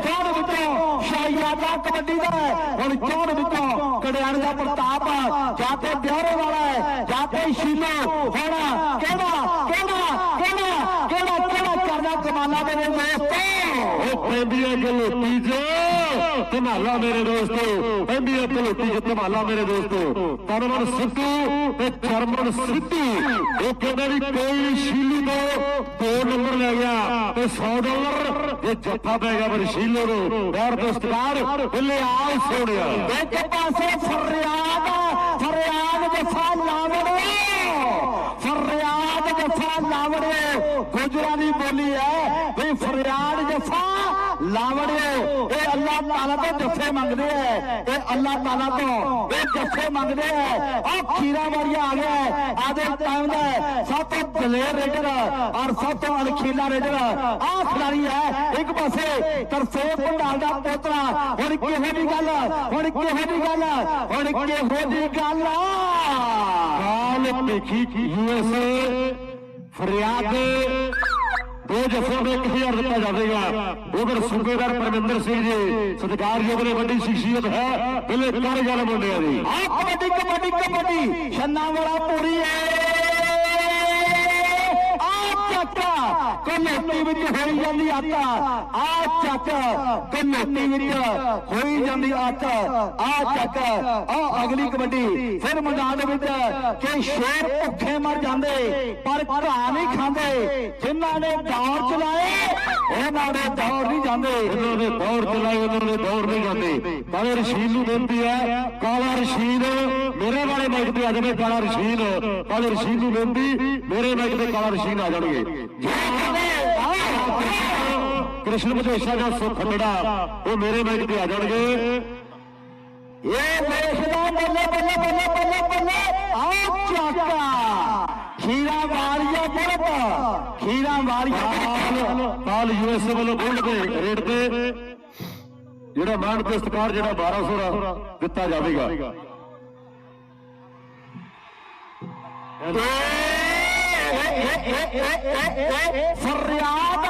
ਚੌੜ ਵਿੱਚੋਂ ਸ਼ਾਹੀਆਦਾ ਕਬੱਡੀ ਦਾ ਹੈ। ਹੁਣ ਚੌੜ ਵਿੱਚੋਂ ਕੜਿਆਣ ਦਾ ਪ੍ਰਤਾਪ ਜਾਂ ਤੇ ਬਿਆਰੇ ਵਾਲਾ ਹੈ, ਜਾਂ ਤੇ ਸ਼ੀਲੋ। ਹੋਣਾ ਕਿਹੜਾ ਕਿਹੜਾ ਕਿਹੜਾ ਕਿਹੜਾ ਕਿਹੜਾ ਕਰਦਾ ਕਮਾਲਾ ਦੇ ਦੋਸਤੋ? ਉਹ ਪੈਂਦੀ ਹੈ ਗਲੋਟੀ ਚ ਧਮਾਲਾ ਮੇਰੇ ਦੋਸਤੋ। ਪੈਂਦੀ ਹੈ ਗਲੋਟੀ ਚ ਧਮਾਲਾ ਮੇਰੇ ਦੋਸਤੋ। ਤਰਮਨ ਸਿੱਧੂ ਤੇ ਚਰਮਨ ਸਿੱਧੂ। ਉਹ ਕਹਿੰਦੇ ਵੀ ਕੋਈ ਸ਼ੀਲੂ ਤੋਂ ਦੋ ਨੰਬਰ ਲੈ ਗਿਆ ਤੇ 100 ਡਾਲਰ ਇਹ ਜੱਫਾ ਪੈ ਗਿਆ ਪਰ ਸ਼ੀਲੂ ਨੂੰ। ਯਾਰ ਦੋਸਤਕਾਰ ਬੱਲੇ ਆਓ ਸੋਹਣਿਆ। ਇੱਕ ਪਾਸੇ ਫਰਿਆਦ ਫਰਿਆਦ ਜਫਾ ਲਾਵੜੇ ਫਰਿਆਦ ਜਫਾ ਲਾਵੜੇ ਗੁਜਰਾਂ ਦੀ ਬੋਲੀ ਹੈ ਵੀ ਫਰਿਆਦ ਜਫਾ ਲਾਵੜੇ ਤਾਲਾ ਤੋਂ ਜੱਫੇ ਮੰਗਦੇ ਐ ਇਹ ਅੱਲਾਹ ਤਾਲਾ ਤੋਂ ਇਹ ਜੱਫੇ ਮੰਗਦੇ ਐ ਆ ਖੀਰਾ ਵਾਰੀਆ ਆ ਗਿਆ ਆਦੇ ਟਾਈਮ ਦਾ ਸਭ ਤੋਂ ਦਲੇਰ ਰੇਡਰ ਔਰ ਸਭ ਤੋਂ ਅਣਖੀਲਾ ਰੇਡਰ ਆ ਖਿਡਾਰੀ ਹੈ ਇੱਕ ਪਾਸੇ ਤਰਸੇਮ ਭੰਡਾਲ ਦਾ ਪੋਤਰਾ ਹੁਣ ਕਿਹੋ ਦੀ ਗੱਲ ਹੁਣ ਕਿਹੋ ਦੀ ਗੱਲ ਹੁਣ ਕਿਹੋ ਦੀ ਗੱਲ ਕਾਲ ਭੇਖੀ ਯੂਐਸਏ ਫਰਿਆਦ ਦੋ ਜੱਫਿਆਂ ਨੂੰ 1000 ਦਿੱਤਾ ਜਾਵੇਗਾ। ਉਧਰ ਸੂਬੇਦਾਰ ਪਰਮਿੰਦਰ ਸਿੰਘ ਜੀ, ਸਤਿਕਾਰਯੋਗ ਨੇ ਵੱਡੀ ਸ਼ਖਸੀਅਤ ਹੈ। ਬਿਲੇ ਕਰ ਗੱਲ ਮੁੰਡਿਆਂ ਦੀ। ਆ ਕਬੱਡੀ ਕਬੱਡੀ ਕਬੱਡੀ। ਛੰਨਾ ਵਾਲਾ ਪੂਰੀ ਹੈ। ਕਮੇਟੀ ਵਿੱਚ ਹੋਈ ਜਾਂਦੀ ਆਤਾ ਆ ਚੱਕ ਕਮੇਟੀ ਵਿੱਚ ਹੋਈ ਜਾਂਦੀ ਆਤ ਆ ਚੱਕ। ਆ ਅਗਲੀ ਕਬੱਡੀ। ਫਿਰ ਮੈਦਾਨ ਦੇ ਵਿੱਚ ਕਿ ਸ਼ੇਰ ਭੁੱਖੇ ਮਰ ਜਾਂਦੇ, ਪਰ ਘਾ ਨਹੀਂ ਖਾਂਦੇ। ਜਿਨ੍ਹਾਂ ਨੇ ਦੌੜ ਚਲਾਏ ਉਹਨਾਂ ਦੇ ਦੌੜ ਨਹੀਂ ਜਾਂਦੇ। ਉਹਨਾਂ ਨੇ ਦੌੜ ਚਲਾਈ, ਉਹਨਾਂ ਨੇ ਦੌੜ ਨਹੀਂ ਜਾਂਦੇ। ਕਾਲੇ ਰਸ਼ੀਦ ਨੂੰ ਬੇਨਤੀ ਹੈ, ਕਾਲਾ ਰਸ਼ੀਦ ਮੇਰੇ ਵਾਲੇ ਮਾਈਕ ਤੇ ਆ ਜਾਵੇ, ਕਾਲਾ ਰਸ਼ੀਦ। ਕਾਲੇ ਰਸ਼ੀਦ ਨੂੰ ਬੇਨਤੀ, ਮੇਰੇ ਮਾਈਕ ਤੇ ਕਾਲਾ ਰਸ਼ੀਦ ਆ ਜਾਣਗੇ। ਕ੍ਰਿਸ਼ਨ ਮਜੇਸ਼ਾ ਦਾ ਸੁਖ ਖੰਡੜਾ ਉਹ ਮੇਰੇ ਮਾਈਕ ਤੇ ਆ ਜਾਣਗੇ। ਇਹ ਦੇਖਦਾ ਬੱਲੇ ਬੱਲੇ ਬੱਲੇ ਬੱਲੇ ਬੱਲੇ ਆਓ ਚਾਕਾ। ਖੀਰਾ ਵਾਲੀਆ ਬਹੁਤ ਖੀਰਾ ਵਾਲੀਆ ਕਾਲ ਯੂਐਸਏ ਵੱਲੋਂ ਗੋਲਡ ਦੇ ਰੇਟ ਤੇ, ਜਿਹੜਾ ਮਾਨ ਪੁਰਸਕਾਰ ਸਤਕਾਰ ਜਿਹੜਾ 1200 ਦਾ ਦਿੱਤਾ ਜਾਵੇਗਾ। ਫਰਿਆਦ,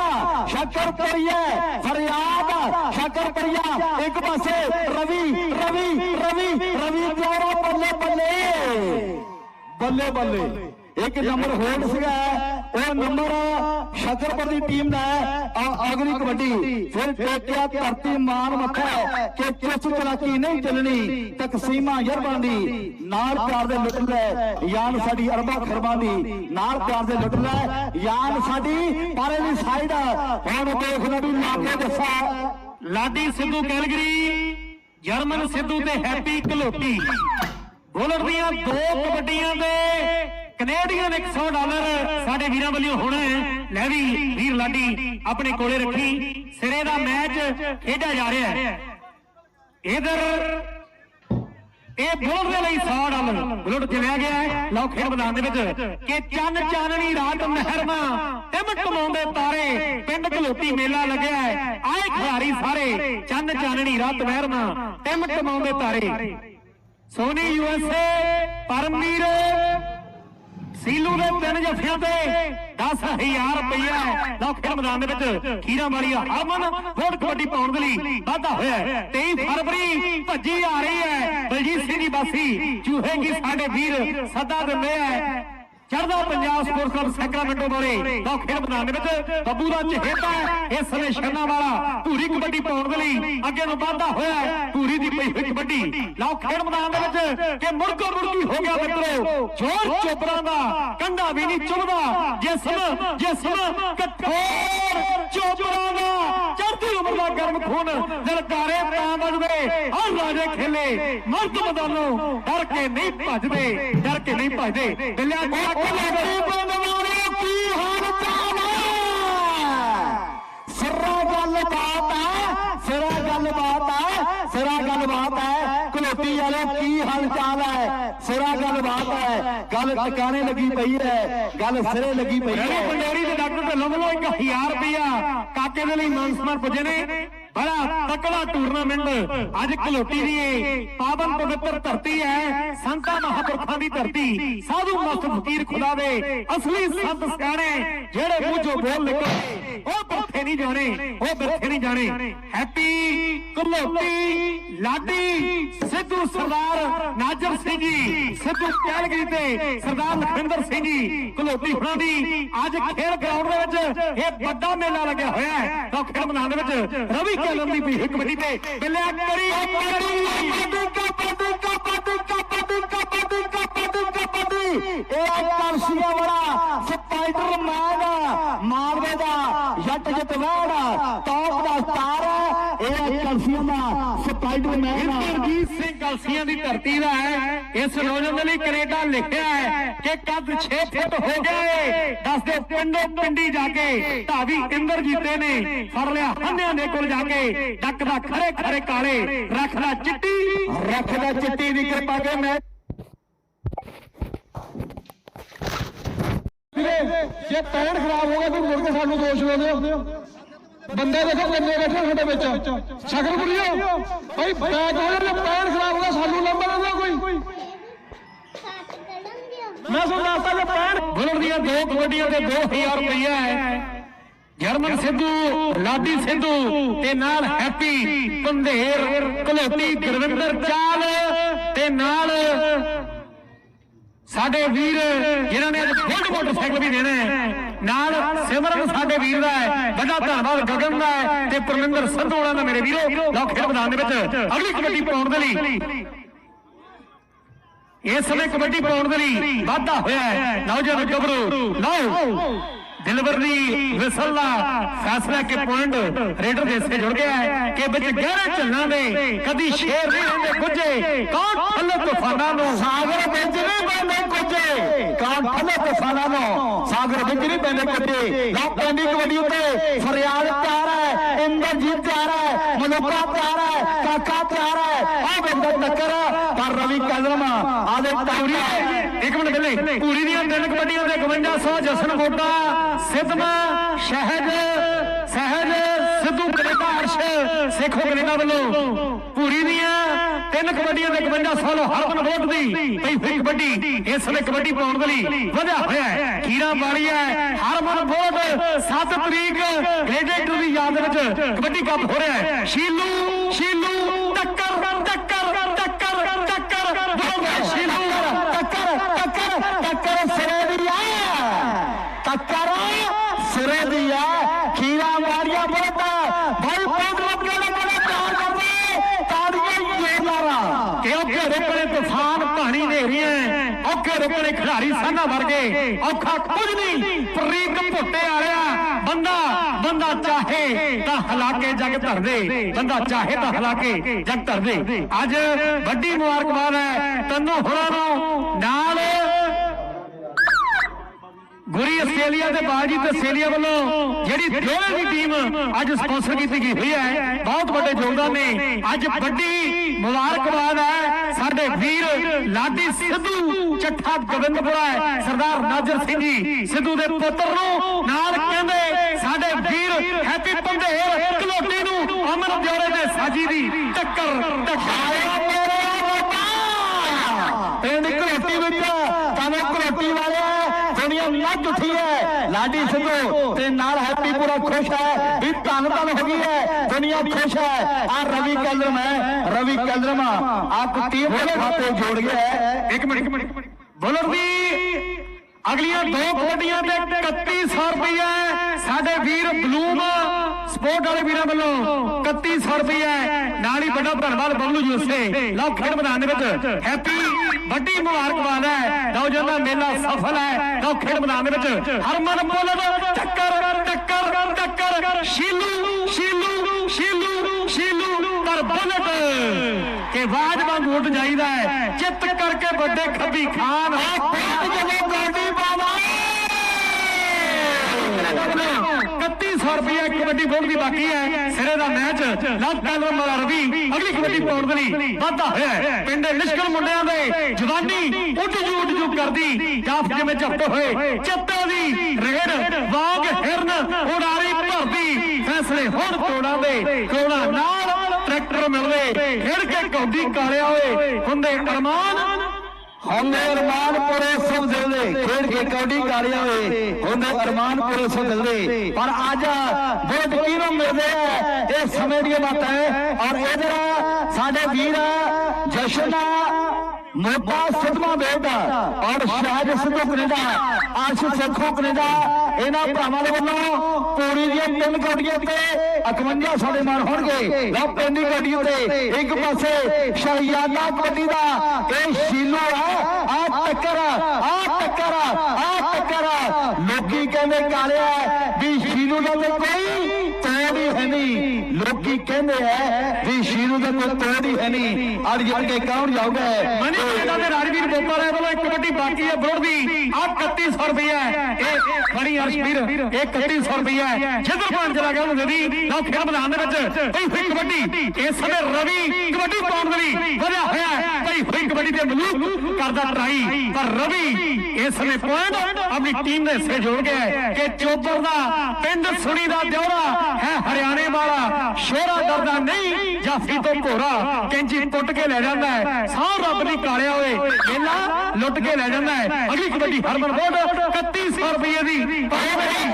ਸ਼ਕਰ ਕਰੀਏ, ਫਰਿਆਦ, ਸ਼ਕਰ ਕਰੀਆ ਇੱਕ ਪਾਸੇ ਰਵੀ ਰਵੀ ਰਵੀ ਰਵੀ ਜੋਰਾ ਬੱਲੇ ਬੱਲੇ। ਬੱਲੇ ਬੱਲੇ। ਇੱਕ ਨੰਬਰ ਹੋਲਡ ਸੀਗਾ, ਉਹ ਨੰਬਰ ਸ਼ਕਰਪੁਰ ਟੀਮ ਦਾ ਹੈ ਕਬੱਡੀ। ਫਿਰ ਟੇਕਿਆ ਧਰਤੀ ਮਾਨ ਮੱਥਾ ਕਿ ਚੁੱਪ ਚਲਾਕੀ ਨਹੀਂ ਚੱਲਣੀ, ਤਕਸੀਮਾ ਯਰਬਾਂ ਦੀ ਨਾਲ ਪਿਆਰ ਦੇ ਲੁੱਟ ਲੈ, ਯਾਨ ਸਾਡੀ ਅਰਬਾਂ ਖਰਬਾਂ ਦੀ। ਨਾਲ ਪਿਆਰ ਦੇ ਲੁੱਟ ਲੈ, ਯਾਨ ਸਾਡੀ ਪਰਲੀ ਸਾਈਡ ਹੁਣ ਦੇਖ ਵੀ ਲਾਗੇ ਜੱਫਾ ਲਾਡੀ ਸਿੱਧੂ ਕੈਲਗਰੀ, ਜਰਮਨ ਸਿੱਧੂ ਤੇ ਹੈਪੀ ਕਲੋਟੀ ਬੋਲਰ ਦੀਆਂ ਦੋ ਕਬੱਡੀਆਂ ਦੇ ਕੈਨੇਡੀਅਨ 100 ਡਾਲਰ ਸਾਡੇ ਵੀਰਾਂ ਵੱਲੋਂ ਹੁਣ ਲੈ ਵੀ ਵੀਰ ਲਾਡੀ ਆਪਣੇ ਕੋਲੇ ਰੱਖੀ। ਸਿਰੇ ਦਾ ਮੈਚ ਖੇਡਿਆ ਜਾ ਰਿਹਾ ਹੈ। ਇਧਰ ਇਹ ਬੋਲਰ ਦੇ ਲਈ 100 ਡਾਲਰ। ਬੁਲਟ ਚਲਿਆ ਗਿਆ ਹੈ? ਲਓ ਖੇਡ ਮੈਦਾਨ ਦੇ ਵਿੱਚ ਕਿ ਚੰਨ ਚਾਨਣੀ ਰਾਤ ਮਹਿਰਮਾ ਟਿਮ ਟਮਾਉਂਦੇ ਤਾਰੇ, ਪਿੰਡ ਘਲੋਟੀ ਮੇਲਾ ਲੱਗਿਆ ਹੈ। ਆਏ ਖਿਡਾਰੀ ਸਾਰੇ, ਚੰਨ ਚਾਨਣੀ ਰਾਤ ਮਹਿਰਮਾ ਟਿਮ ਟਮਾਉਂਦੇ ਤਾਰੇ। ਸੋਨੀ ਯੂਐਸਏ ਪਰਮਵੀਰ ਸੀਲੂ ਦੇ ਤਿੰਨ ਜੱਫਿਆਂ ਤੇ 10000 ਰੁਪਇਆ ਲਓ ਖੇਡ ਮੈਦਾਨ ਦੇ ਵਿੱਚ ਖੀਰਾ ਵਾਲੀ ਹਰਮਨ ਵੋਟ ਕਬੱਡੀ ਪਾਉਣ ਦੇ ਲਈ ਵਾਧਾ ਹੋਇਆ ਹੈ। 23 ਫਰਵਰੀ ਭੱਜੀ ਆ ਰਹੀ ਹੈ। ਬਲਜੀਤ ਸਿੰਘ ਦੀ ਬਾਸੀ ਚੂਹੇ ਕੀ ਸਾਡੇ ਵੀਰ ਸੱਦਾ ਦਿੰਦੇ ਆ। ਚੜਦਾ ਪੰਜਾਬ ਸਪੋਰਟਸ ਕਲੱਬ ਸੈਕਰਾਮੈਂਟੋ ਵਾਲੇ ਲਓ ਖੇਡ ਮੈਦਾਨ ਦੇ ਵਿੱਚ ਬੱਬੂ ਦਾ ਚਹੇਤਾ ਇਸ ਸਮੇਂ ਛੰਨਾ ਵਾਲਾ ਧੂਰੀ ਕਬੱਡੀ ਪਾਉਣ ਦੇ ਲਈ ਅੱਗੇ ਨੂੰ ਵਾਧਾ ਹੋਇਆ ਧੂਰੀ ਦੀ ਪਈ ਹੋਈ ਕਬੱਡੀ। ਲਓ ਖੇਡ ਮੈਦਾਨ ਦੇ ਵਿੱਚ ਕਿ ਮੁਰਕੋ ਮੁਰਕੀ ਹੋ ਗਿਆ ਮਿੱਤਰੋ। ਜੋਰ ਚੋਪਰਾਂ ਦਾ ਕੰਡਾ ਵੀ ਨਹੀਂ ਚੁਭਦਾ ਜਿਸਮ ਜਿਸਮ ਕਠੋਰ ਚੋਪਰਾਂ ਦਾ ਚੜ੍ਹਦੀ ਉਮਰ ਦਾ ਗਰਮ ਖੂਨ ਲਲਕਾਰੇ ਤਾਂ ਵੱਜਦੇ। ਹਰ ਰਾਜੇ ਖੇਲੇ ਮਰਦ ਮੈਦਾਨੋਂ ਡਰ ਕੇ ਨਹੀਂ ਭੱਜਦੇ, ਡਰ ਕੇ ਨਹੀਂ ਭੱਜਦੇ। ਬਿੱਲਿਆ ਕਬੱਡੀ ਬੰਦਵਾਰੇ ਕੀ ਹਾਲ ਚਾਲ ਹੈ ਸਿਰਾ ਗੱਲ ਬਾਤ ਹੈ? ਸਿਰਾ ਗੱਲ ਬਾਤ ਹੈ? ਸਿਰਾ ਗੱਲ ਬਾਤ ਹੈ? ਕਲੋਟੀ ਵਾਲੇ ਕੀ ਹਾਲ ਚਾਲ ਹੈ? ਸਿਰਾ ਗੱਲ ਬਾਤ ਹੈ? ਗੱਲ ਟਿਕਾਣੇ ਲੱਗੀ ਪਈ ਹੈ। ਗੱਲ ਸਿਰੇ ਲੱਗੀ ਪਈ ਹੈ। ਪੰਡੋਰੀ ਦੇ ਡਾਕਟਰ ਢਿੱਲੋਂ ਵੱਲੋਂ 1000 ਰੁਪਇਆ। ਕਾਕੇ ਦੇ ਲਈ ਮਾਨ ਪੁੱਜੇ ਨੇ ਬੜਾ ਤਕੜਾ ਟੂਰਨਾਮੈਂਟ ਅੱਜ ਕਲੋਟੀ ਦੀ ਇਹ ਪਾਵਨ ਪਵਿੱਤਰ ਧਰਤੀ ਹੈ, ਸੰਤਾਂ ਮਹਾਂਪੁਰਖਾਂ ਦੀ ਧਰਤੀ, ਸਾਧੂ ਮਸਤ ਫਕੀਰ ਖੁਦਾ ਦੇ ਅਸਲੀ ਸੰਤ ਸਿਆਣੇ ਜਿਹੜੇ ਮੂੰਹੋਂ ਬੋਲ ਨਿਕਲੇ, ਉਹ ਬਿਰਥੇ ਨਹੀਂ ਜਾਣੇ, ਉਹ ਬਿਰਥੇ ਨਹੀਂ ਜਾਣੇ। ਹੈਪੀ ਕਲੋਟੀ ਲਾਡੀ ਸਿੱਧੂ ਸਰਦਾਰ ਨਾਜਰ ਸਿੰਘ ਜੀ, ਸਿੱਧੂ ਕੈਲਗਰੀ ਤੇ ਸਰਦਾਰ ਲਖਵਿੰਦਰ ਸਿੰਘ ਜੀ ਕਲੋਟੀ ਹੁਣਾਂ ਦੀ ਅੱਜ ਖੇਡ ਗਰਾਊਂਡ ਦੇ ਵਿੱਚ ਇਹ ਵੱਡਾ ਮੇਲਾ ਲੱਗਿਆ ਹੋਇਆ ਹੈ। ਤਾਂ ਖੇਡ ਮੈਦਾਨ ਦੇ ਵਿੱਚ ਰਵੀ ਕੈਲਮ ਦੀ ਵੀ ਇੱਕ ਕਬੱਡੀ ਤੇ। ਬਿੱਲਿਆ ਕਰੀ ਇਹ ਕਰਸੀਆ ਵਾਲਾ ਸਪਾਈਡਰ ਮੈਨ ਮਾਰਵੇ ਦਾ ਜੱਟ ਜੱਟ ਟੌਪ ਦਾ ਸਟਾਰ ਹੈ। ਇਹ ਕਰਸੀਆ ਦਾ ਸਪਾਈਡਰ ਮੈਨ ਇੰਦਰਜੀਤ ਸਿੰਘ ਕਲਸੀਆਂ ਦੀ ਧਰਤੀ ਦਾ ਹੈ। ਇਸ ਨੌਜਵਾਨ ਦੇ ਲਈ ਕੈਨੇਡਾ ਲਿਖਿਆ ਹੈ ਕਿ ਕੱਦ 6 ਫੁੱਟ ਹੋ ਗਏ ਦੱਸਦੇ ਪਿੰਡੋਂ ਪਿੰਡੀ ਜਾ ਕੇ। ਢਾਵੀ ਇੰਦਰਜੀਤੇ ਨੇ ਫੜ ਲਿਆ ਹੰਨਿਆਂ ਦੇ ਕੋਲ ਜਾ ਕੇ। ਡੱਕਦਾ ਖਰੇ ਖਰੇ ਕਾਲੇ, ਰੱਖਦਾ ਚਿੱਟੀ। ਰੱਖਦਾ ਚਿੱਟੀ ਦੀ ਕਿਰਪਾ ਕੇ ਮੈਂ ਵੀਰੇ, ਜੇ ਪੈਰ ਖਰਾਬ ਹੋ ਗਿਆ ਫਿਰ ਮੁੜ ਕੇ ਸਾਨੂੰ ਦੋਸ਼ ਲਾਉਂਦੇ ਹੋ ਬੰਦੇ ਦੇਖੋ ਕਿੰਨੇ ਬੈਠੇ ਤੁਹਾਡੇ ਵਿੱਚ। ਸ਼ਕਲ ਕੁੜੀਓ ਭਾਈ, ਬੈਗ ਹੋ ਗਿਆ ਪੈਰ ਖਰਾਬ ਹੋ ਸਾਨੂੰ ਨੰਬਰ ਦਿੰਦਾ ਕੋਈ। ਮੈਂ ਤੁਹਾਨੂੰ ਦੱਸਦਾ ਕਿ ਪੈਣ ਬੁਲਰ ਦੀਆਂ ਦੋ ਕਬੱਡੀਆਂ ਤੇ 2000 ਰੁਪਈਆ ਹੈ। ਜਰਮਨ ਸਿੱਧੂ, ਲਾਡੀ ਸਿੱਧੂ ਤੇ ਨਾਲ ਹੈਪੀ, ਪੰਧੇਰ ਕਲੋਟੀ ਗੁਰਵਿੰਦਰ ਚਾਲ ਤੇ ਨਾਲ ਸਾਡੇ ਵੀਰ ਜਿਨ੍ਹਾਂ ਨੇ ਅੱਜ ਫੁੱਲ ਮੋਟਰਸਾਈਕਲ ਵੀ ਦੇਣਾ। ਹੈ ਨਾਲ ਸਿਮਰਨ ਸਾਡੇ ਵੀਰ ਦਾ ਹੈ, ਵੱਡਾ ਧੰਨਵਾਦ ਗਗਨ ਦਾ ਹੈ ਤੇ ਪਰਮਿੰਦਰ ਸੰਧੂ ਵਾਲਾ ਦਾ ਮੇਰੇ ਵੀਰੋ, ਲਓ ਖੇਡ ਮੈਦਾਨ ਦੇ ਵਿੱਚ। ਅਗਲੀ ਕਬੱਡੀ ਪਾਉਣ ਦੇ ਲਈ। ਇਸ ਸਮੇਂ ਕਬੱਡੀ ਪਾਉਣ ਦੇ ਲਈ ਵਾਧਾ ਹੋਇਆ ਹੈ। ਨੌਜਵਾਨ ਗੱਭਰੂ। ਲਓ। ਦਿਲਵਰ ਦੀ ਵਿਸਲ ਫੈਸਲਾ ਕਿ ਪੁਆਇੰਟ ਰੇਡਰ ਦੇ ਹਿੱਸੇ ਜੁੜ ਗਿਆ ਹੈ ਕਿ ਵਿੱਚ ਗਹਿਰੇ ਝੱਲਾਂ ਦੇ ਕਦੀ ਸ਼ੇਰ ਨਹੀਂ ਹੁੰਦੇ ਗੁੱਜੇ ਕੌਣ ਠੱਲੇ ਤੂਫਾਨਾਂ ਨੂੰ? ਸਾਗਰ ਵਿੱਚ ਨਹੀਂ ਪੈਂਦੇ ਕੁੱਜੇ ਕਾਂ ਫਲੇ ਤੂਫਾਨਾਂ ਨੂੰ? ਸਾਗਰ ਵਿੱਚ ਨਹੀਂ ਪੈਂਦੇ ਕੁੱਜੇ ਲਓ ਪੈਂਦੀ ਕਬੱਡੀ ਉੱਤੇ। ਫਰਿਆਦ ਤਿਆਰ ਹੈ। ਇੰਦਰਜੀਤ ਤਿਆਰ ਹੈ। ਮਨੁੱਖਾ ਤਿਆਰ ਹੈ। ਕਾਕਾ ਤਿਆਰ ਹੈ। ਆ ਬੰਦਾ ਟੱਕਰ ਪਰ ਰਵੀ ਕਲਮ ਆਦੇ ਪੂਰੀ ਇੱਕ ਮਿੰਟ ਪਹਿਲੇ ਪੂਰੀ ਦੀਆਂ ਤਿੰਨ ਕਬੱਡੀਆਂ ਦੇ 5100 ਜਸਨ ਗੋਟਾ ਸਿੱਧਮਾ, ਸ਼ਹਿਜ, ਸਹਿਜ, ਸਿੱਧੂ ਕੈਨੇਡਾ ਹਰਸ਼ ਸੇਖੋ ਕੈਨੇਡਾ ਵੱਲੋਂ ਪੂਰੀ ਦੀਆਂ ਤਿੰਨ ਕਬੱਡੀਆਂ ਦੇ 5100 ਲੋ ਹਰਮਨ ਵੋਟ ਦੀ ਪਈ ਹੋਈ ਕਬੱਡੀ, ਇਸ ਸਮੇਂ ਕਬੱਡੀ ਪਾਉਣ ਦੇ ਲਈ ਵਧਿਆ ਹੋਇਆ ਹੈ। ਖੀਰਾ ਵਾਲੀ ਹੈ ਹਰਮਨ ਵੋਟ 7 ਤਰੀਕ ਗ੍ਰੇਡੇਟਰ ਦੀ ਯਾਦ ਵਿੱਚ ਕਬੱਡੀ ਕੱਪ ਹੋ ਰਿਹਾ ਹੈ। ਸ਼ੀਲੂ ਟੱਕਰ ਸਿਰੇ ਦੀ ਆ। ਖੀਰਾ ਮਾਰੀਆ ਬੋਲਦਾ। ਭਾਈ ਪੰਜ ਲੱਗੇ ਲੱਗੇ ਚਾਰ ਕਰਦੇ ਤਾੜੀਆਂ ਇਹ ਲਾਰਾ ਕਿ ਔਖੇ ਰੁਕਣੇ ਤੂਫਾਨ ਪਾਣੀ ਨੇਰੀਆਂ ਔਖੇ ਰੁਕਣੇ ਖਿਡਾਰੀ ਸਾਨਾ ਵਰਗੇ। ਔਖਾ ਕੁਝ ਨਹੀਂ। ਪ੍ਰੀਕ ਭੁੱਟੇ ਵਾਲਿਆ। ਬੰਦਾ ਬੰਦਾ ਚਾਹੇ ਤਾਂ ਹਲਾਕੇ ਜਗ ਧਰ ਦੇ ਬੰਦਾ ਚਾਹੇ ਤਾਂ ਹਲਾਕੇ ਜਗ ਧਰ ਦੇ ਅੱਜ ਵੱਡੀ ਮੁਬਾਰਕਬਾਦ ਹੈ ਤੈਨੂੰ ਹੋਰਾਂ ਨੂੰ। ਨਾਲ ਗੁਰੀ ਆਸਟ੍ਰੇਲੀਆ ਤੇ ਬਾਜੀ ਤੇ ਆਸਟ੍ਰੇਲੀਆ ਵੱਲੋਂ ਜਿਹੜੀ ਦੋਵੇਂ ਦੀ ਟੀਮ ਅੱਜ ਸਪਾਂਸਰ ਕੀਤੀ ਗਈ ਹੋਈ ਹੈ ਬਹੁਤ ਵੱਡੇ ਯੋਗਦਾਨ ਨੇ। ਅੱਜ ਵੱਡੀ ਮੁਬਾਰਕਬਾਦ ਹੈ ਸਾਡੇ ਵੀਰ ਲਾਡੀ ਸਿੱਧੂ ਚੱਠਾ ਗੋਬਿੰਦਪੁਰਾ ਹੈ ਸਰਦਾਰ ਨਾਜਰ ਸਿੰਘ ਜੀ। ਸਿੱਧੂ ਦੇ ਪੁੱਤਰ ਨੂੰ ਨਾਲ ਕਹਿੰਦੇ ਸਾਡੇ ਵੀਰ ਹੈਪੀ ਪੰਧੇਰ ਕਲੋਟੀ ਨੂੰ ਅਮਨ ਦਿਓਰੇ ਦੇ ਸਾਜੀ ਦੀ ਟੱਕਰ। ਟੱਕਰ ਪਿੰਡ ਘਰੋਟੀ ਵਿੱਚ ਉੱਠੀ ਹੈ ਲਾਡੀ ਸਿੱਧੂ ਤੇ ਨਾਲ ਹੈਪੀ ਪੂਰਾ ਖੁਸ਼ ਹੈ। ਵੀ ਧੰਨ ਧੰਨ ਹੋ। ਗਈ ਹੈ ਦੁਨੀਆ ਖੁਸ਼ ਹੈ। ਆ ਰਵੀ ਕਲਰਮ ਹੈ। ਰਵੀ ਕਲਰਮ ਆ। ਕੁੱਤੀ ਦੇ ਖਾਤੇ ਜੋੜ ਗਿਆ ਹੈ। ਇੱਕ ਮਿੰਟ। ਬੋਲਰ ਦੀ ਅਗਲੀਆਂ ਦੋ ਕਬੱਡੀਆਂ ਤੇ 3100 ਰੁਪਇਆ ਸਾਡੇ ਵੀਰ ਬਲੂਮ ਸਪੋਰਟ ਵਾਲੇ ਵੀਰਾਂ ਵੱਲੋਂ 3100 ਰੁਪਇਆ ਨਾਲ ਹੀ ਵੱਡਾ ਧੰਨਵਾਦ ਬਬਲੂ ਜੋਸੇ ਲਓ ਖੇਡ ਮੈਦਾਨ ਦੇ ਵਿੱਚ। ਹੈਪੀ ਵੱਡੀ ਮੁਬਾਰਕਬਾਦ ਹੈ। ਨੌਜਵਾਨ ਦਾ ਮੇਲਾ ਸਫਲ ਹੈ। ਲਓ ਖੇਡ ਮੈਦਾਨ ਦੇ ਵਿੱਚ ਹਰਮਨ ਬੋਲਰ ਟੱਕਰ ਟੱਕਰ ਟੱਕਰ ਸ਼ੀਲੂ ਸ਼ੀਲੂ ਸ਼ੀਲੂ ਸ਼ੀਲੂ ਪਰ ਬੁਲਟ। ਕਿ ਬਾਜ ਵਾਂਗ ਉੱਡ ਜਾਈਦਾ ਹੈ। ਚਿੱਤ ਕਰਕੇ ਵੱਡੇ ਖੱਬੀ ਖਾਨ। ਪਿੰਡ ਜਦੋਂ ਗਾਡੀ ਪਾਵਾਂ 3100 ਰੁਪਏ ਕਬੱਡੀ ਬੋਰਡ ਦੀ ਬਾਕੀ ਹੈ। ਸਿਰੇ ਦਾ ਮੈਚ ਲੱਗ ਕਲਮ ਵਾਲਾ ਰਵੀ, ਅਗਲੀ ਕਬੱਡੀ ਪਾਉਣ ਦੇ ਲਈ ਵਾਧਾ ਹੋਇਆ ਪਿੰਡ ਨਿਸ਼ਕਲ ਮੁੰਡਿਆਂ ਦੇ ਜਵਾਨੀ ਉੱਡ ਜੂ ਉੱਡ ਜੂ ਕਰਦੀ, ਜਾਫ ਜਿਵੇਂ ਝਪਟ ਹੋਏ ਚੱਤਾਂ ਦੀ ਰੇਡ ਵਾਗ ਹਿਰਨ ਉਡਾਰੀ ਭਰਦੀ। ਫੈਸਲੇ ਹੁਣ ਤੋੜਾਂ ਦੇ ਕੋਣਾ ਨਾਲ ਟਰੈਕਟਰ ਮਿਲਵੇ ਖੇਡ ਕੇ ਕੌਡੀ ਕਾਲਿਆ ਓਏ ਹੁੰਦੇ ਅਰਮਾਨ ਹੁੰਦੇ ਅਰਮਾਨ ਪੂਰੇ ਸਭ ਦਿਲ ਦੇ ਖੇਡ ਕੇ ਕੌਡੀ ਕਾਲਿਆ ਹੋਏ ਹੁੰਦੇ ਅਰਮਾਨ ਪੂਰੇ ਸਭ ਦਿਲ ਦੇ। ਪਰ ਅੱਜ ਵੋਟ ਕਿਹਨੂੰ ਮਿਲਦੇ ਆ ਇਹ ਸਮੇਂ ਦੀ ਬਾਤ ਹੈ ਔਰ ਇਹ ਜਿਹੜਾ ਸਾਡੇ ਵੀਰ ਜਸ਼ਨ ਮੋਟਾ ਸਿੱਧਵਾ ਬੇਟਾ ਔਰ ਸ਼ਾਹਜ ਸਿੱਧੂ ਕੈਨੇਡਾ ਆਸ਼ਿਸ਼ ਸੇਖੋ ਕੈਨੇਡਾ, ਇਹਨਾਂ ਭਰਾਵਾਂ ਦੇ ਵੱਲੋਂ ਪੂਰੀ ਦੀਆਂ ਤਿੰਨ ਕੋਟੀਆਂ ਤੇ 51 ਸਾਡੇ ਮਾਰ ਹੋਣਗੇ। ਲਓ ਪੈਂਦੀ ਕੋਟੀ ਉੱਤੇ ਇੱਕ ਪਾਸੇ ਸ਼ਹਿਜ਼ਾਦਾ ਕਬੱਡੀ ਦਾ ਇਹ ਸ਼ੀਲੂ ਆ। ਆ ਟੱਕਰ ਆ ਟੱਕਰ ਆ ਟੱਕਰ। ਲੋਕੀ ਕਹਿੰਦੇ ਕਾਲਿਆ ਵੀ ਸ਼ੀਲੂ ਦਾ ਤੇ ਕੋਈ ਤੋੜ ਹੀ ਹੈ ਨਹੀਂ ਲੋਕੀ ਕਹਿੰਦੇ ਐ ਵੀ ਸ਼ੀਲੂ ਦਾ ਕੋਈ ਤੋੜ ਹੀ ਹੈ ਨਹੀਂ। ਅੜ ਜੜ ਕੇ ਕੌਣ ਜਾਊਗਾ? ਮਨੀ ਕੈਨੇਡਾ ਦੇ ਰਾਜਵੀਰ ਬੋਪਾਲੇ ਵੱਲੋਂ ਇੱਕ ਕਬੱਡੀ ਬਾਕੀ ਹੈ ਬਰੋੜ ਦੀ ਆ 3100 ਰੁਪਏ ਇਹ ਖੜੀ ਅਰਸ਼ਵੀਰ ਇਹ 3100 ਰੁਪਏ ਜਿੱਧਰ ਪਾਣ ਚਲਾ ਗਿਆ ਉਹਨੂੰ ਦੇ ਦੀ। ਲਓ ਖੇਡ ਮੈਦਾਨ ਦੇ ਵਿੱਚ ਪਈ ਹੋਈ ਕਬੱਡੀ। ਇਸ ਸਮੇਂ ਰਵੀ ਕਬੱਡੀ ਪਾਉਣ ਦੇ ਲਈ ਵਧਿਆ ਹੋਇਆ ਹੈ। ਪਈ ਕਬੱਡੀ ਤੇ ਮਲੂਕ ਕਰਦਾ ਟਰਾਈ। ਪਰ ਰਵੀ ਇਸ ਸਮੇਂ ਪੁਆਇੰਟ ਆਪਣੀ ਟੀਮ ਦੇ ਹਿੱਸੇ ਜੋੜ ਗਿਆ ਕਿ ਚੋਬਰ ਦਾ ਪਿੰਡ ਸੁਣੀ ਦਾ ਦਿਉਰਾ ਹੈ ਹਰਿਆਣੇ ਵਾਲਾ। ਸ਼ੋਰਾ ਡਰਦਾ ਨਹੀਂ ਜਾਫੀ ਤੋਂ ਭੋਰਾ ਕੈਂਚੀ ਪੁੱਟ ਕੇ ਲੈ ਜਾਂਦਾ ਹੈ। ਸਾਹ ਰੱਬ ਦੀ ਕਾਲਿਆ ਓਏ ਮੇਲਾ ਲੁੱਟ ਕੇ ਲੈ ਜਾਂਦਾ ਹੈ। ਅਗਲੀ ਕਬੱਡੀ ਹਰਮਨ ਬੋਡ 3100 ਰੁਪਏ ਦੀ ਪਾਏ ਬਈ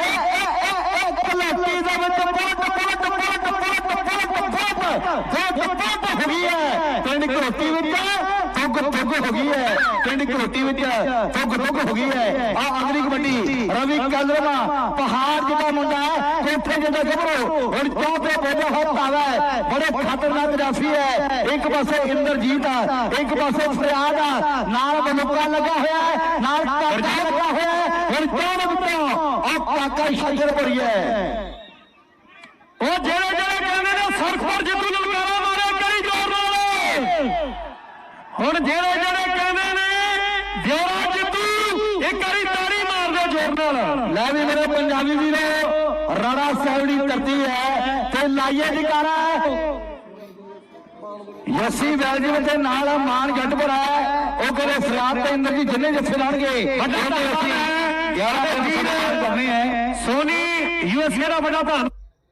ਕਲੱਟੀ ਦੇ ਵਿੱਚ ਪੁੱਟ ਪੁੱਟ ਪੁੱਟ ਪੁੱਟ ਪੁੱਟ ਪੁੱਟ ਪੁੱਟ ਪੁੱਟ ਹੋ ਗਈ ਹੈ। ਪਿੰਡ ਘੋਟੀ ਵਿੱਚ ਤੁੱਗ ਤੁੱਗ ਹੋ ਗਈ ਹੈ ਪਿੰਡ ਘੋਟੀ ਵਿੱਚ ਤੁੱਗ ਤੁੱਗ ਹੋ ਗਈ ਹੈ ਆ ਅਗਲੀ ਕਬੱਡੀ ਰਵੀ ਕਲਰਮਾ ਪਹਾੜ ਜਿਹੜਾ ਮੁੰਡਾ ਹੈ ਕੋਠੇ ਜਿਹੜਾ ਗੱਭਰੂ ਹੁਣ ਚੌਥੇ ਬੋਝਾ ਹੋ ਪਾਵਾ ਹੈ ਬੜੇ ਖਤਰਨਾਕ ਜਾਫੀ ਹੈ ਇੱਕ ਪਾਸੇ ਇੰਦਰਜੀਤ ਆ ਇੱਕ ਪਾਸੇ ਫਰਿਆਦ ਆ ਨਾਲ ਬਲੁਕਾ ਲੱਗਾ ਹੋਇਆ ਹੈ ਨਾਲ ਕਾਕਾ ਲੱਗਾ ਹੋਇਆ ਹੈ ਹੁਣ ਚੌਂ ਵਿੱਚੋਂ ਆ ਕਾਕਾ ਸ਼ੰਕਰਪੁਰੀ ਹੈ ਉਹ ਜਿਹੜੇ ਜਿਹੜੇ ਕਹਿੰਦੇ ਨੇ ਸਰਖਪੁਰ ਜਿੱਤੂ ਲਲਕਾਰਾ ਮਾਰੇ ਕਰੀ ਜ਼ੋਰ ਨਾਲ ਹੁਣ ਜਿਹੜੇ ਜਿਹੜੇ ਕਹਿੰਦੇ ਨੇ ਦਿਓਰਾ ਜਿੱਤੂ ਇੱਕ ਵਾਰੀ ਤਾੜੀ ਮਾਰ ਦਿਓ ਜ਼ੋਰ ਨਾਲ। ਲੈ ਵੀ ਮੇਰੇ ਪੰਜਾਬੀ ਵੀਰੋ ਰਾਣਾ ਸਾਹਿਬ ਦੀ ਧਰਤੀ ਹੈ ਤੇ ਲਾਈਏ ਜਕਾਰਾ। ਯਸੀ ਵੈਲ ਜੀ ਦੇ ਨਾਲ ਮਾਨ ਗੱਡਪੁਰ ਹੈ ਉਹ ਕਹਿੰਦੇ ਫਰਿਆਦ ਤੇ ਇੰਦਰ ਜੀ ਜਿੰਨੇ ਜੱਥੇ ਲਾਣਗੇ ਵੱਡਾ ਧੰਨਵਾਦ ਹੈ। 11 ਵੀਰ ਕਰਨੇ ਹੈ। ਸੋਨੀ ਯੂਐਸਏ ਦਾ ਵੱਡਾ ਧੰਨ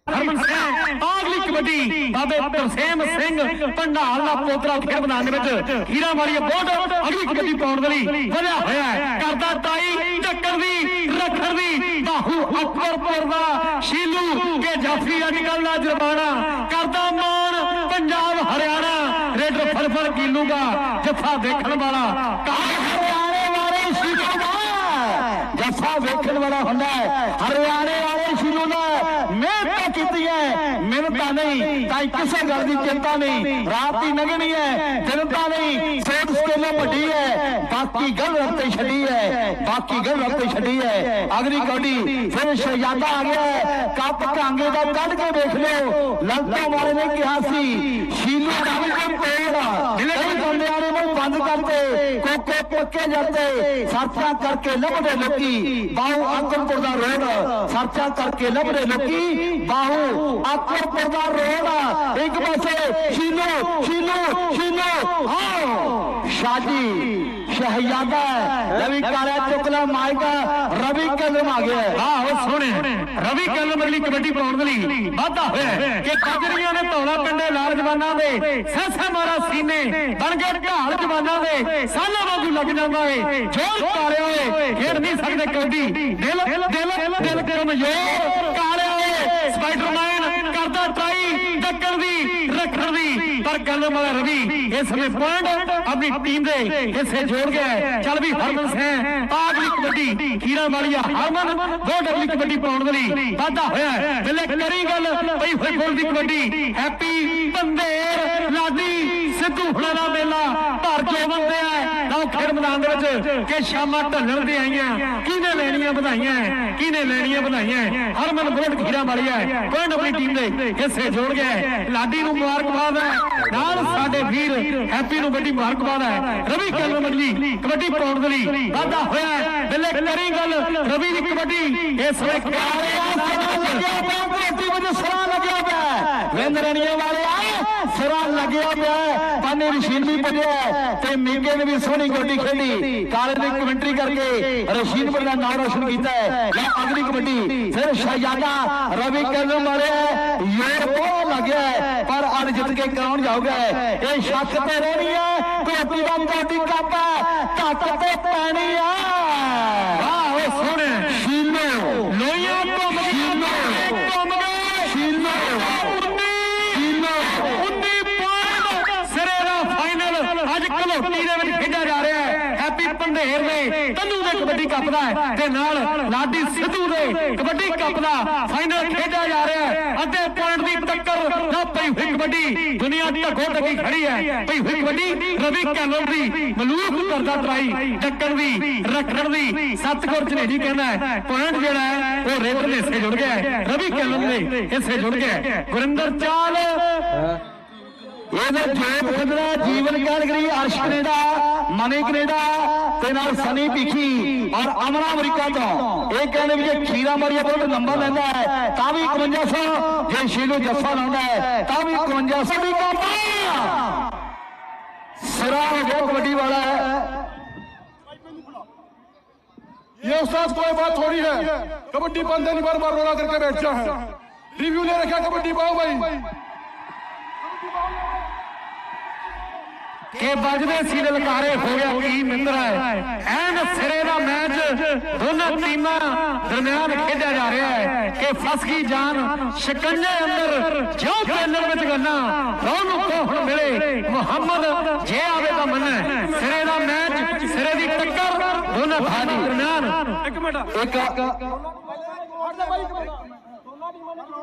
ਹਰਮਨ ਸਿੰਘ ਆਗਲੀ ਕਬੱਡੀ, ਬਾਬੇ ਤਰਸੇਮ ਸਿੰਘ ਭੰਡਾਲ ਦਾ ਪੋਤਰਾ ਖੇਡ ਮੈਦਾਨ ਦੇ ਵਿੱਚ ਹੀਰਾ ਮਾਰੀ ਬੋਟ ਅਗਲੀ ਕਬੱਡੀ ਪਾਉਣ ਦੇ ਲਈ ਵਧਿਆ ਹੋਇਆ ਹੈ। ਕਰਦਾ ਤਾਈ ਟੱਕਰ ਦੀ ਰੱਖਰ ਦੀ, ਬਾਹੂ ਅਕਬਰਪੁਰ ਦਾ ਸ਼ੀਲੂ ਕੇ ਜਾਫੀ ਅੱਜ ਕੱਲ ਦਾ ਜਰਮਾਨਾ। ਕਰਦਾ ਮਾਣ ਪੰਜਾਬ ਹਰਿਆਣਾ ਰੇਡਰ ਫਲਫਲ ਕੀਲੂ ਦਾ ਜੱਫਾ ਦੇਖਣ ਵਾਲਾ। ਹਰਿਆਣੇ ਵਾਲੇ ਸ਼ੀਲੂ ਦਾ। ਜੱਫਾ ਵੇਖਣ ਵਾਲਾ ਹੁੰਦਾ ਹੈ। ਹਰਿਆਣੇ ਵਾਲੇ ਸ਼ੀਲੂ ਦਾ ਮਿਹਨਤ ਕੀਤੀ ਹੈ ਮਿਹਨਤਾਂ ਨਹੀਂ। ਤਾਂ ਕਿਸੇ ਗੱਲ ਦੀ ਚਿੰਤਾ ਨਹੀਂ। ਰਾਤ ਦੀ ਨਗਣੀ ਹੈ ਚਿੰਤਾ ਨਹੀਂ। ਸੋਚ ਸਕੇਲੋਂ ਵੱਡੀ ਹੈ। ਬਾਕੀ ਗੱਲ ਰੱਬ ਛੱਡੀ ਹੈ। ਬਾਕੀ ਗੱਲ ਰੱਬ ਛੱਡੀ ਹੈ। ਅਗਲੀ ਕੌਡੀ ਫਿਰ ਸ਼ਹਿਜ਼ਾਦਾ ਆ ਗਿਆ ਕੱਪ ਕਾਂਗੇ ਦਾ ਕੱਢ ਕੇ ਦੇਖ ਲਿਓ। ਲਲਤਾ ਵਾਲੇ ਨੇ ਕਿਹਾ ਸੀ, ਸ਼ੀਲੂ ਦਾ ਵੀ ਕੋਈ ਪੇੜ ਕਈ ਬੰਦਿਆਂ ਨੇ ਬੰਦ ਕਰਤੇ ਕੋਕੇ ਪੱਕੇ ਜਾਂਦੇ ਸਰਚਾ ਕਰਕੇ ਲੱਭਦੇ ਲੋਕੀ ਬਾਹੂ ਆਕਰਪੁਰ ਦਾ ਰੋਡ ਸਰਚਾ ਕਰਕੇ ਲੱਭਦੇ ਲੋਕੀ ਬਾਹੂ ਆਕਰਪੁਰ ਦਾ ਰੋਡ ਇੱਕ ਪਾਸੇ ਸ਼ੀਲੂ ਸ਼ੀਲੂ ਸ਼ੀਲੂ ਹਾਂ ਸ਼ਾਦੀ ਸ਼ਹਿਜ਼ਾਦਾ ਰਵੀ ਕਾਲਿਆ ਚੁਕਲਾ ਮਾਇਕਾ ਰਵੀ ਕਦਮ ਆ ਗਿਆ ਆਹੋ ਸੋਹਣੇ। ਰਵੀ ਕਲਮ ਅਗਲੀ ਕਬੱਡੀ ਪਾਉਣ ਲਈ ਵਾਧਾ ਹੋਇਆ ਕਿ ਕਾਜਰੀਆਂ ਨੇ ਧੌਲਾ ਪਿੰਡੇ ਲਾਲ ਜਵਾਨਾਂ ਦੇ ਸੈਸਾ ਮਾਰਾ ਸੀਨੇ ਬਣ ਗਏ ਢਾਲ ਜਵਾਨਾਂ ਦੇ, ਸਾਲਾ ਵਾਂਗੂ ਲੱਗ ਜਾਂਦਾ ਏ। ਜੋਰ ਕਾਲਿਆ ਓਏ, ਖੇਡ ਨਹੀਂ ਸਕਦੇ ਕਬੱਡੀ। ਦਿਲ ਦਿਲ ਦਿਲ ਕਮਜ਼ੋਰ ਕਾਲਿਆ ਓਏ, ਸਪਾਈਡਰਮੈਨ ਕਰਦਾ ਟਰਾਈ ਟੱਕਰ ਦੀ, ਰੱਖਣ ਦੀ। ਪਰ ਕਲਮ ਵਾਲਾ ਰਵੀ ਇਸ ਸਮੇਂ ਪੁਆਇੰਟ ਆਪਣੀ ਟੀਮ ਦੇ ਹਿੱਸੇ ਜੋੜ ਗਿਆ ਹੈ। ਚੱਲ ਵੀ ਹਰਮਨ ਸਿੰਘ ਆਗਲੀ ਕਬੱਡੀ ਖੀਰਾ ਵਾਲੀਆ ਹਰਮਨ ਦੋ ਡਬਲੀ ਕਬੱਡੀ ਪਾਉਣ ਦੇ ਲਈ ਵਾਧਾ ਹੋਇਆ ਹੈ। ਬਿੱਲੇ ਕਰੀ ਗੱਲ ਪਈ ਹੋਈ ਫੁੱਲ ਦੀ ਕਬੱਡੀ। ਹੈਪੀ ਬੰਦੇਰ ਲਾਡੀ ਸਿੱਧੂ ਹੁਣਾਂ ਦਾ ਮੇਲਾ ਭਰ ਕੇ ਬੰਦੇ ਮੈਦਾਨ ਦੇ ਵਿੱਚ ਕਿ ਸ਼ਾਮਾਂ ਢਲਣ ਦੇ ਆਈਆਂ। ਕਿਹਨੇ ਲੈਣੀਆਂ ਵਧਾਈਆਂ? ਕਿਹਨੇ ਲੈਣੀਆਂ ਵਧਾਈਆਂ? ਹਰਮਨ ਬੁਲਟ ਖੀਰਾ ਵਾਲੀਆ ਪੁਆਇੰਟ ਆਪਣੀ ਟੀਮ ਦੇ ਹਿੱਸੇ ਜੋੜ ਗਿਆ ਲਾਡੀ ਨੂੰ ਮੁਬਾਰਕਬਾਦ ਹੈ। ਨਾਲ ਸਾਡੇ ਵੀਰ ਹੈਪੀ ਨੂੰ ਵੱਡੀ ਮੁਬਾਰਕਬਾਦ ਹੈ। ਰਵੀ ਕਲਮ ਅਗਲੀ ਕਬੱਡੀ ਪਾਉਣ ਦੇ ਲਈ ਵਾਧਾ ਹੋਇਆ ਬਿੱਲੇ ਕਰੀ ਗੱਲ। ਰਵੀ ਦੀ ਕਬੱਡੀ ਇਸ ਵੇਲੇ ਲੱਗਿਆ ਪਿਆ ਕੋਟੀ ਵਿੱਚ ਸਰਾ ਲੱਗਿਆ ਪਿਆ ਵੇਂਦਰਣੀਆਂ ਵਾਲੇ ਸਰਾ ਲੱਗਿਆ ਪਿਆ ਪਾਣੀ ਰਸ਼ੀਨ ਵੀ ਪੜਿਆ ਤੇ ਮੀਗੇ ਨੇ ਵੀ ਸੋਹਣੀ ਗੋਡੀ ਖੇਡੀ। ਕਾਲੇ ਦੀ ਕਮੈਂਟਰੀ ਕਰਕੇ ਰਸ਼ੀਨਪੁਰ ਦਾ ਨਾਮ ਰੋਸ਼ਨ ਕੀਤਾ ਹੈ। ਲੈ, ਅਗਲੀ ਕਬੱਡੀ। ਫਿਰ ਸ਼ਹਿਜ਼ਾਦਾ ਰਵੀ ਕਦਮ ਮਾਰਿਆ ਯੋਰ, ਬਹੁਤ ਲੱਗਿਆ ਪਰ ਅੱਜ ਜਿੱਤ ਕੇ ਕੌਣ ਜਾਊਗਾ ਇਹ ਸ਼ੱਕ ਤੇ ਰਹਿਣੀ ਹੈ ਕਬੱਡੀ ਦਾ ਕਬੱਡੀ ਕੱਪ ਧੱਕ ਤੇ ਪੈਣੀ ਆ ਵਾਹ ਉਹ ਸੋਹਣੇ ਸ਼ੀਲੋ ਲੋਈਆਂ ਘੁੰਮ ਗਈਆਂ ਘੁੰਮ ਗਏ ਸ਼ੀਲੋ ਸ਼ੀਲੋ 19 ਪੁਆਇੰਟ ਸਿਰੇ ਦਾ ਫਾਈਨਲ ਅੱਜ ਘਲੋਟੀ ਦੇ ਵਿੱਚ ਖੇਡਿਆ ਜਾ ਰਿਹਾ ਹੈ ਪੰਧੇਰ ਦੇ ਤੰਨੂ ਦੇ ਕਬੱਡੀ ਕੱਪ ਦਾ ਤੇ ਨਾਲ ਲਾਡੀ ਸਿੱਧੂ ਦੇ ਕਬੱਡੀ ਕੱਪ ਦਾ ਫਾਈਨਲ ਖੇਡਿਆ ਜਾ ਰਿਹਾ ਹੈ। ਅੱਧੇ ਪੁਆਇੰਟ ਦੀ ਟੱਕਰ ਨਾ ਪਈ ਹੋਈ ਕਬੱਡੀ। ਦੁਨੀਆ ਢੱਗੋ ਢੱਗੀ ਖੜੀ ਹੈ। ਪਈ ਹੋਈ ਕਬੱਡੀ ਰਵੀ ਕੈਨਲ ਦੀ ਮਲੂਕ ਕਰਦਾ ਟਰਾਈ ਟੱਕਰ ਦੀ ਰੱਖਣ ਦੀ। ਸਤਗੁਰ ਝਨੇਰੀ ਕਹਿੰਦਾ ਹੈ। ਪੁਆਇੰਟ ਜਿਹੜਾ ਹੈ ਉਹ ਰੇਡਰ ਦੇ ਹਿੱਸੇ ਜੁੜ ਗਿਆ ਰਵੀ ਕੈਨਲ ਦੇ ਹਿੱਸੇ ਜੁੜ ਗਿਆ ਗੁਰਿੰਦਰ ਚਾਲ। ਇਹਦੇ Jot ਖੰਦਰਾ Jeevan Calgary Arsh Canada money Canada ਤੇ ਨਾਲ ਸਨੀ ਭੀਖੀ ਔਰ ਅਮਰਾ ਅਮਰੀਕਾ ਤੋਂ ਇਹ ਕਹਿੰਦੇ ਵੀ ਜੇ ਖੀਰਾ ਮਾਰੀਆ ਬਹੁਤ ਨੰਬਰ ਲੈਂਦਾ ਹੈ ਤਾਂ ਵੀ 5100 ਜੇ ਸ਼ੀਲੂ ਜੱਫਾ ਲਾਉਂਦਾ ਹੈ ਤਾਂ ਵੀ 5100 ਦੀ ਕਾਪਾ ਸਿਰਾ ਹੋ ਗਿਆ ਕਬੱਡੀ ਵਾਲਾ ਹੈ ये उस्ताद कोई बात थोड़ी है कबड्डी बंदे नहीं बार बार रोला करके बैठता है रिव्यू ले रखा कबड्डी पाओ भाई ਕਿ ਵੱਜਦੇ ਸੀ ਲਲਕਾਰੇ ਹੋ ਗਿਆ ਕੀ ਮਿੰਦਰਾ ਹੈ? ਐਨ ਸਿਰੇ ਦਾ ਮੈਚ ਦੋਨਾਂ ਟੀਮਾਂ ਦਰਮਿਆਨ ਖੇਡਿਆ ਜਾ ਰਿਹਾ ਹੈ ਕਿ ਫਸ ਗਈ ਜਾਨ ਸ਼ਿਕੰਜੇ ਅੰਦਰ ਜੋ ਪੈਨਲ ਵਿੱਚ ਗੱਲਾਂ ਰੌਣ ਨੂੰ ਕੋਹਣ ਮਿਲੇ ਮੁਹੰਮਦ ਜੇ ਆਵੇ ਤਾਂ ਮੰਨੇ। ਸਿਰੇ ਦਾ ਮੈਚ ਸਿਰੇ ਦੀ ਟੱਕਰ ਦੋਨਾਂ ਭਾਜੀ ਦਰਮਿਆਨ। ਇੱਕ ਮਿੰਟ। ਇੱਕ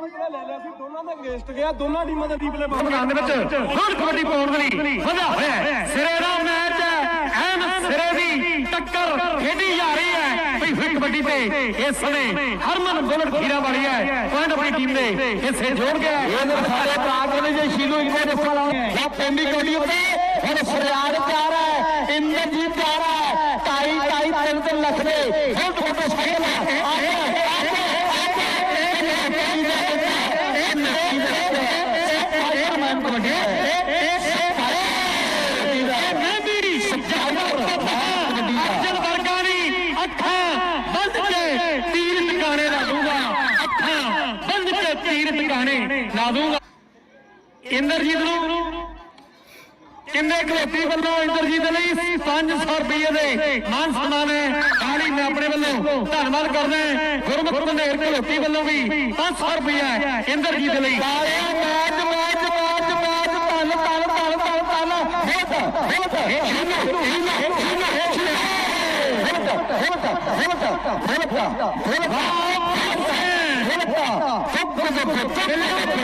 ਦੋਨਾਂ ਦਾ ਅਗੇਂਸਟ ਗਿਆ ਦੋਨਾਂ ਟੀਮਾਂ ਦਾ ਰੀਪਲੇ ਮੈਦਾਨ ਦੇ ਵਿੱਚ ਹੁਣ ਕਬੱਡੀ ਪਾਉਣ ਦੇ ਲਈ ਵਧਿਆ ਹੋਇਆ ਸਿਰੇ ਦਾ ਮੈਚ ਹੈ। ਐਨ ਸਿਰੇ ਦੀ ਟੱਕਰ ਖੇਡੀ ਜਾ ਰਹੀ ਹੈ। ਭਈ ਹੋਈ ਕਬੱਡੀ ਤੇ ਇਸ ਸਮੇਂ ਹਰਮਨ ਬੁਲਟ ਖੀਰਾ ਵਾਲੀ ਹੈ। ਪੁਆਇੰਟ ਆਪਣੀ ਟੀਮ ਦੇ ਹਿੱਸੇ ਜੋੜ ਗਿਆ। ਇਹ ਸਾਰੇ ਭਰਾ ਕਹਿੰਦੇ ਜੇ ਸ਼ੀਲੂ ਇੱਕੋ ਜੱਫਾ ਲਾਉਣਾ ਹੈ ਪੈਂਦੀ ਕਬੱਡੀ ਉੱਤੇ ਹੁਣ ਫਰਿਆਦ ਤਿਆਰ ਹੈ। ਇੰਦਰਜੀਤ ਤਿਆਰ ਹੈ। ਢਾਈ ਢਾਈ ਤਿੰਨ ਤਿੰਨ ਲੱਖ ਦੇ ਹੁਣ ਫੋਟੋ ਸਾਈਕਲ ਹੈ ਮਹਿੰਦੀ ਅਰਜਨ ਵਰਗਾ ਦੀ ਅੱਖਾਂ ਬੰਦ ਕੇ ਤੀਰ ਟਿਕਾਣੇ ਲਾ ਦੂੰਗਾ ਅੱਖਾਂ ਬੰਦ ਕੇ ਲਾ ਦੂੰਗਾ ਇੰਦਰਜੀਤ ਨੂੰ ਕਿੰਨੇ ਕਲੇਤੀ ਵੱਲੋਂ ਇੰਦਰਜੀਤ ਲਈ 500 ਰੁਪਏ ਦੇ ਮਾਨ ਸਨਮਾਨ ਹੈ? ਆਲੀ ਮੈਂ ਆਪਣੇ ਵੱਲੋਂ ਧੰਨਵਾਦ ਕਰਦਾ ਹਾਂ। ਗੁਰਮੁਖ ਬੰਦੇਰ ਕਲੇਤੀ ਵੱਲੋਂ ਵੀ 500 ਰੁਪਏ ਇੰਦਰਜੀਤ ਲਈ ਸਾਰੇ ਮੈਚ ਮੈਚ ਮੈਚ ਮੈਚ ਤਨ ਤਨ ਤਨ ਤਨ ਤਨ ਹਿੱਟ ਹਿੱਟ ਹਿੱਟ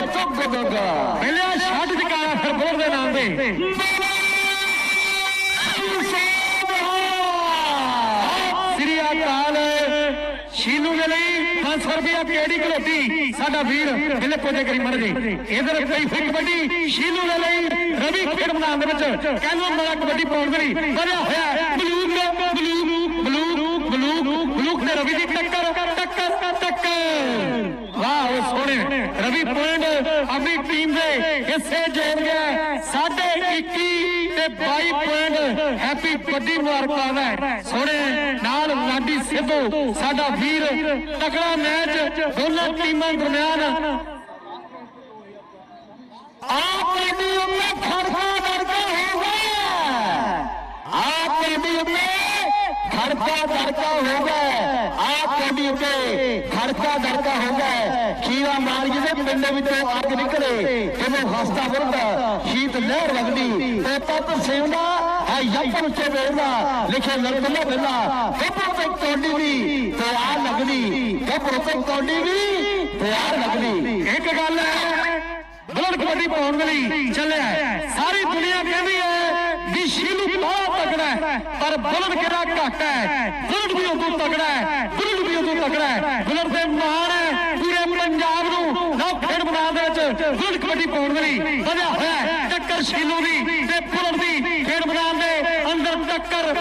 ਪਹਿਲੇ ਛੱਡ ਚੁਕਾਇਆ ਫਿਰ ਦੇ ਨਾਮ ਦੇ 500 ਰੁਪਇਆ ਕਿਹੜੀ ਕਲੋਟੀ ਸਾਡਾ ਵੀਰ ਬਿਲੇ ਕੋਜੇ ਕਰੀ ਮਰ ਗਈ ਇਧਰ ਕੋਈ ਫਿਰ ਕਬੱਡੀ ਸ਼ੀਨੂ ਦੇ ਲਈ ਰਵੀ ਖੇਡ ਮੈਦਾਨ ਦੇ ਵਿੱਚ। ਕਹਿੰਦਾ ਮੇਰਾ ਕਬੱਡੀ ਪਾਉਣ ਵਧਿਆ ਹੋਇਆ ਬਲੂਕ ਬਲੂਕ ਬਲੂਕ ਬਲੂਕ ਬਲੂਕ ਤੇ ਰਵੀ ਦੀ ਟੱਕਰ ਟੱਕਰ ਟੱਕਰ। ਵਾਹ ਸੋਹਣੇ। ਰਵੀ ਪੁਆਇੰਟ, ਆਪਣੀ ਟੀਮ ਦੇ ਹਿੱਸੇ ਜੋੜ ਗਿਆ। 22 ਪੁਆਇੰਟ ਹੈਪੀ ਵੱਡੀ ਮੁਬਾਰਕਾਂ ਦਾ ਸੋਹਣੇ ਨਾਲ ਲਾਡੀ ਸਿੱਧੂ, ਸਾਡਾ ਵੀਰ, ਤਕੜਾ ਮੈਚ, ਦੋਨਾਂ ਟੀਮਾਂ ਦਰਮਿਆਨ। ਆਪ ਦੀ ਉਮਰ ਖੜਖਾ ਦਰਕਾ ਹੋ ਗਿਆ। ਆਪ ਦੀ ਉਮਰ ਖੜਖਾ ਦਰਕਾ ਹੋ ਗਿਆ। ਆਪ ਦੀ ਉਮਰ ਖੜਖਾ ਦਰਕਾ ਹੋ ਗਿਆ। होगा ਖੀਰਾ ਮਾਰ ਜਿਹਦੇ ਪਿੰਡ ਵਿੱਚੋਂ ਅੱਗ ਨਿਕਲੇ ਕਿਵੇਂ ਹਸਤਾ ਵਰਦਾ ਸ਼ੀਤ ਲਹਿਰ ਵਗਦੀ, ਤੇ ਤਤ ਸੇਵਦਾ ਹੈ ਯੱਪਨ ਉੱਤੇ ਵੇਰਦਾ ਲਿਖੇ ਲੜਕਲਾ ਵੇਲਾ ਗੱਭਰੂ ਤੇ ਕੌਡੀ ਵੀ ਤੇ ਆ ਲੱਗਦੀ ਗੱਭਰੂ ਤੇ ਕੌਡੀ ਵੀ ਤੇ ਆ ਲੱਗਦੀ। ਇੱਕ ਗੱਲ ਹੈ ਬਲਡ ਕਬੱਡੀ ਪਾਉਣ ਲਈ ਚੱਲਿਆ ਸਾਰੀ ਦੁਨੀਆ ਕਹਿੰਦੀ ਹੈ ਵੀ ਸ਼ੀਲੂ ਬਹੁਤ ਤਕੜਾ ਹੈ, ਪਰ ਬਲਡ ਕਿਹੜਾ ਘੱਟ ਹੈ? ਬਲਡ ਵੀ ਉਦੋਂ ਤਕੜਾ ਹੈ ਬਲਡ ਵੀ ਉਦੋਂ ਤਕੜਾ ਹੈ। ਬਲਡ ਦੇ ਮਾਣ ਹੈ ਪੂਰੇ ਪੰਜਾਬ ਨੂੰ ਨਾ ਖੇਡ ਮੈਦਾਨ ਦੇ ਵਿੱਚ ਬਲਡ ਕਬੱਡੀ ਪਾਉਣ ਦੇ ਲਈ ਵਧਿਆ ਹੋਇਆ ਹੈ। ਟੱਕਰ ਸ਼ੀਲੂ ਦੀ ਤੇ ਬਲਡ ਦੀ ਖੇਡ ਮੈਦਾਨ ਦੇ ਅੰਦਰ ਟੱਕਰ।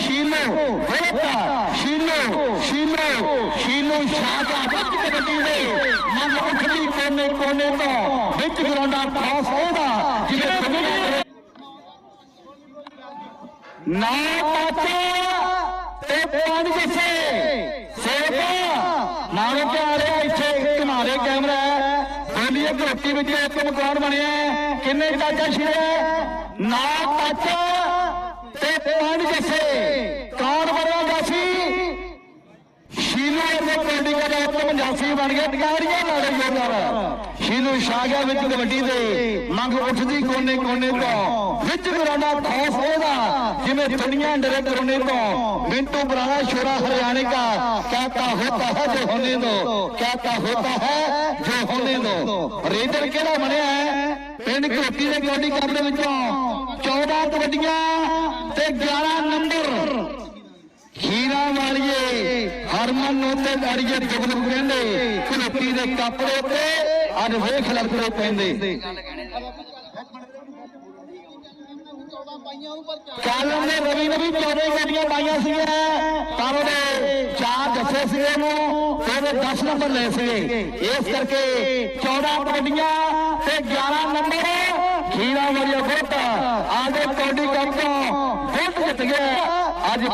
ਸ਼ੀਲੋ ਬੇਟਾ ਸ਼ੀਲੋ ਸ਼ੀਲੋ ਸ਼ੀਲੋ ਸ਼ਾਹਜਾ ਵਿੱਚ ਕਬੱਡੀ ਦੇ ਮਨ ਉਖਲੀ ਕੋਨੇ ਕੋਨੇ ਤੋਂ ਵਿੱਚ ਗਰਾਉਂਡਾ ਖਾਸ ਹੋਦਾ ਜਿਵੇਂ ਕਬੱਡੀ ਨਾ ਪਾਚਾ ਤੇ ਪੰਜ ਜਿਸੇ ਸੇਵਾ ਨਾਲੋਂ ਪਿਆਰੇ ਇੱਥੇ ਬੋਲੀਏ ਘੋਟੀ ਵਿੱਚ ਇੱਕ ਮਕਾਨ ਬਣਿਆ ਕਿੰਨੇ ਚਾਚਾ ਛਿੜੇ ਨਾ ਚਾਚਾ ਤੇ ਪੰਜ ਜੱਸੇ। ਕੌਣ ਬਣਿਆ ਜਾਸੀ ਸ਼ੀਲੂ ਅਤੇ ਕੋਡੀਆਂ ਦਾ ਉੱਤਮ ਬਣ ਗਿਆ। ਟਿਕਾਰੀਆਂ ਲੜ ਜੋਗਰ ਸ਼ੀਲੂ ਸ਼ਾਗਿਆ ਵਿੱਚ ਕਬੱਡੀ ਦੇ ਮੰਗ ਉੱਠਦੀ ਕੋਨੇ ਕੋਨੇ ਤੋਂ। ਵਿੱਚ ਗਰਾਨਾ ਖੌਫ ਉਹਦਾ, ਜਿਵੇਂ ਦੁਨੀਆ ਡਰੇ ਕਰੋਨੇ ਤੋਂ। ਮਿੰਟੂ ਬਰਾਣਾ ਸ਼ੋਰਾ ਹਰਿਆਣੇ ਦਾ, ਕਹਤਾ ਹੋਤਾ ਹੈ ਜੋ ਹੋਨੇ ਦੋ ਕਹਤਾ ਹੋਤਾ ਹੈ ਜੋ ਹੋਨੇ ਦੋ ਰੇਡਰ ਕਿਹੜਾ ਬਣਿਆ ਹੈ? ਪਿੰਡ ਘੋਟੀ ਦੇ ਕਬੱਡੀ ਕੱਪ ਦੇ ਵਿੱਚੋਂ। 14 ਕਬੱਡੀਆਂ ਤੇ 11 ਨੰਬਰ ਹੀਰਾ ਵਾਲੀਏ, ਹਰਮਨ ਨੂੰ ਤੇ ਅੜੀਏ ਦੁਗਦੁਗ ਕਹਿੰਦੇ, ਘੋਟੀ ਦੇ ਕੱਪੜੇ ਉੱਤੇ। ਅੱਜ ਵੇਖ ਲੜਕੜੇ ਪੈਂਦੇ। ਕਾਲਮ ਨੇ ਰਵੀ ਨੇ ਵੀ 14 ਗੱਡੀਆਂ ਪਾਈਆਂ ਸੀਗੀਆਂ, ਪਰ ਉਹਦੇ ਚਾਰ ਦੱਸੇ ਸੀਗੇ ਨੂੰ ਤੇ ਉਹਦੇ 10 ਨੰਬਰ ਲਏ ਸੀਗੇ। ਇਸ ਕਰਕੇ 14 ਗੱਡੀਆਂ ਤੇ 11 ਨੰਬਰ ਹੀਰਾ ਵਾਲੀਆ ਫੁੱਟ ਆਦੇ ਕੌਡੀ ਕੱਪ ਤੋਂ ਜਿੱਤ ਗਿਆ। ਅੱਜ